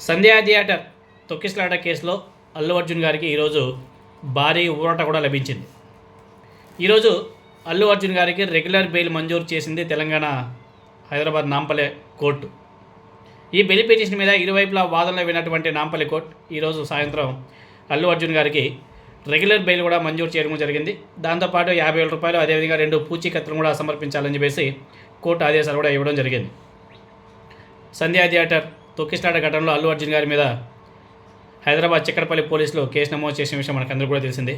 సంధ్యా theatre తొక్కిసలాట కేసులో అల్లు అర్జున్ గారికి ఈరోజు భారీ ఊరట కూడా లభించింది. ఈరోజు అల్లు అర్జున్ గారికి రెగ్యులర్ బెయిల్ మంజూరు చేసింది తెలంగాణ హైదరాబాద్ నాంపల్లె కోర్టు. ఈ బెయిల్ పిటిషన్ మీద ఇరువైపులా వాదనలు విన్నటువంటి నాంపల్లి కోర్టు ఈరోజు సాయంత్రం అల్లు అర్జున్ గారికి రెగ్యులర్ బెయిల్ కూడా మంజూరు చేయడం జరిగింది. దాంతోపాటు యాభై వేల రూపాయలు అదేవిధంగా రెండు పూచీకత్తులు కూడా సమర్పించాలని చెప్పేసి కోర్టు ఆదేశాలు కూడా ఇవ్వడం జరిగింది. సంధ్యా థియేటర్ తొక్కిస్లాట ఘటనలో అల్లు అర్జున్ గారి మీద హైదరాబాద్ చిక్కడపల్లి పోలీసులు కేసు నమోదు చేసిన విషయం మనకందరూ కూడా తెలిసిందే.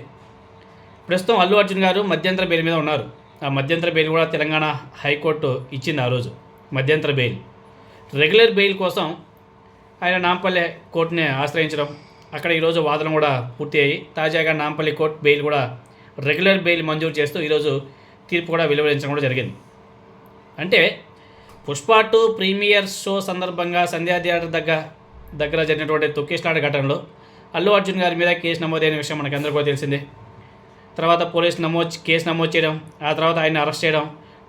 ప్రస్తుతం అల్లు అర్జున్ గారు మధ్యంతర బెయిల్ మీద ఉన్నారు. ఆ మధ్యంతర బెయిల్ కూడా తెలంగాణ హైకోర్టు ఇచ్చింది ఆ రోజు. మధ్యంతర బెయిల్. రెగ్యులర్ బెయిల్ కోసం ఆయన నాంపల్లి కోర్టుని ఆశ్రయించడం అక్కడ ఈరోజు వాదన కూడా పూర్తి అయ్యి తాజాగా నాంపల్లి కోర్టు బెయిల్ కూడా రెగ్యులర్ బెయిల్ మంజూరు చేస్తూ ఈరోజు తీర్పు కూడా వెలువరించడం కూడా జరిగింది. అంటే పుష్ప టూ ప్రీమియర్ షో సందర్భంగా సంధ్యా థియేటర్ దగ్గర దగ్గర జరిగినటువంటి తొక్కిస్లాట ఘటనలో అల్లు అర్జున్ గారి మీద కేసు నమోదైన విషయం మనకందరికీ కూడా తెలిసిందే. తర్వాత పోలీసు నమోదు కేసు నమోదు చేయడం ఆ తర్వాత ఆయన అరెస్ట్ చేయడం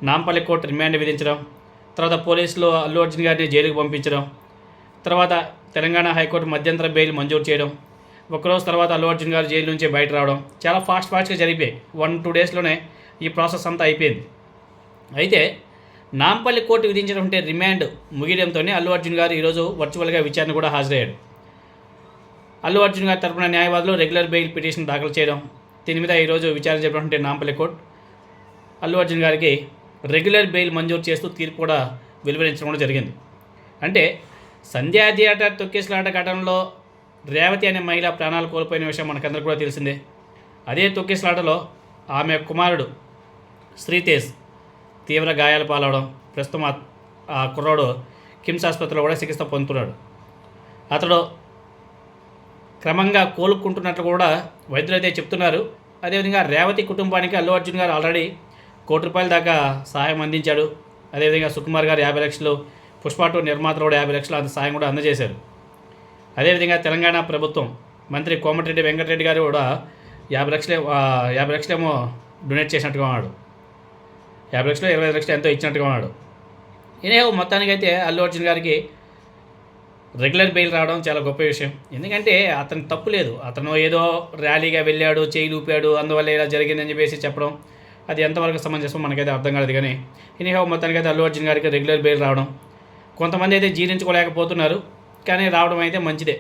నాంపల్లి కోర్టు రిమాండ్ విధించడం తర్వాత పోలీసులు అల్లు అర్జున్ గారిని జైలుకు పంపించడం తర్వాత తెలంగాణ హైకోర్టు మధ్యంతర బెయిల్ మంజూరు చేయడం ఒకరోజు తర్వాత అల్లు అర్జున్ గారు జైలు నుంచి బయట రావడం చాలా ఫాస్ట్ ఫాస్ట్గా జరిగిపోయాయి. వన్ టూ డేస్లోనే ఈ ప్రాసెస్ అంతా అయిపోయింది. అయితే నాంపల్లి కోర్టు విధించినటువంటి రిమాండ్ ముగియడంతోనే అల్లు అర్జున్ గారు ఈరోజు వర్చువల్గా విచారణ కూడా హాజరయ్యాడు అల్లు అర్జున్ గారి తరపున న్యాయవాదులు రెగ్యులర్ బెయిల్ పిటిషన్ దాఖలు చేయడం దీని మీద ఈరోజు విచారణ చెప్పినటువంటి నాంపల్లి కోర్టు అల్లు అర్జున్ గారికి రెగ్యులర్ బెయిల్ మంజూరు చేస్తూ తీర్పు కూడా వెలువరించడం కూడా జరిగింది. అంటే సంధ్యా థియేటర్ తొక్కిసలాట ఘటనలో రేవతి అనే మహిళ ప్రాణాలు కోల్పోయిన విషయం మనకందరికీ కూడా తెలిసిందే. అదే తొక్కిసలాటలో ఆమె కుమారుడు శ్రీతేజ్ తీవ్ర గాయాల పాలవడం. ప్రస్తుతం ఆ- ఆ కుర్రాడు కిమ్స్ ఆసుపత్రిలో కూడా చికిత్స పొందుతున్నాడు. అతడు క్రమంగా కోలుకుంటున్నట్లు కూడా వైద్యులు అయితే చెప్తున్నారు. అదేవిధంగా రేవతి కుటుంబానికి అల్లు అర్జున్ గారు ఆల్రెడీ కోటి రూపాయల దాకా సహాయం అందించాడు. అదేవిధంగా సుకుమార్ గారు యాభై లక్షలు పుష్పాటు నిర్మాతలు కూడా యాభై లక్షలు అంత సాయం కూడా అందజేశారు. అదేవిధంగా తెలంగాణ ప్రభుత్వం మంత్రి కోమటిరెడ్డి వెంకటరెడ్డి గారు కూడా యాభై లక్షలే యాభై లక్షలేమో డొనేట్ చేసినట్టుగా ఉన్నాడు. యాభై లక్షలు ఇరవై లక్షలు ఎంతో ఇచ్చినట్టుగా ఉన్నాడు. ఇనే మొత్తానికైతే అల్లు అర్జున్ గారికి రెగ్యులర్ బెయిల్ రావడం చాలా గొప్ప విషయం. ఎందుకంటే అతను తప్పు లేదు. అతను ఏదో ర్యాలీగా వెళ్ళాడు చేయి ఊపాడు అందువల్ల ఇలా జరిగిందని చెప్పేసి చెప్పడం అది ఎంతవరకు సమంజసం మనకైతే అర్థం కాలేదు కానీ ఇనిహో మొత్తానికైతే అల్లు అర్జున్ గారికి రెగ్యులర్ బెయిల్ రావడం. కొంతమంది అయితే జీర్ణించుకోలేకపోతున్నారు కానీ రావడం అయితే మంచిదే.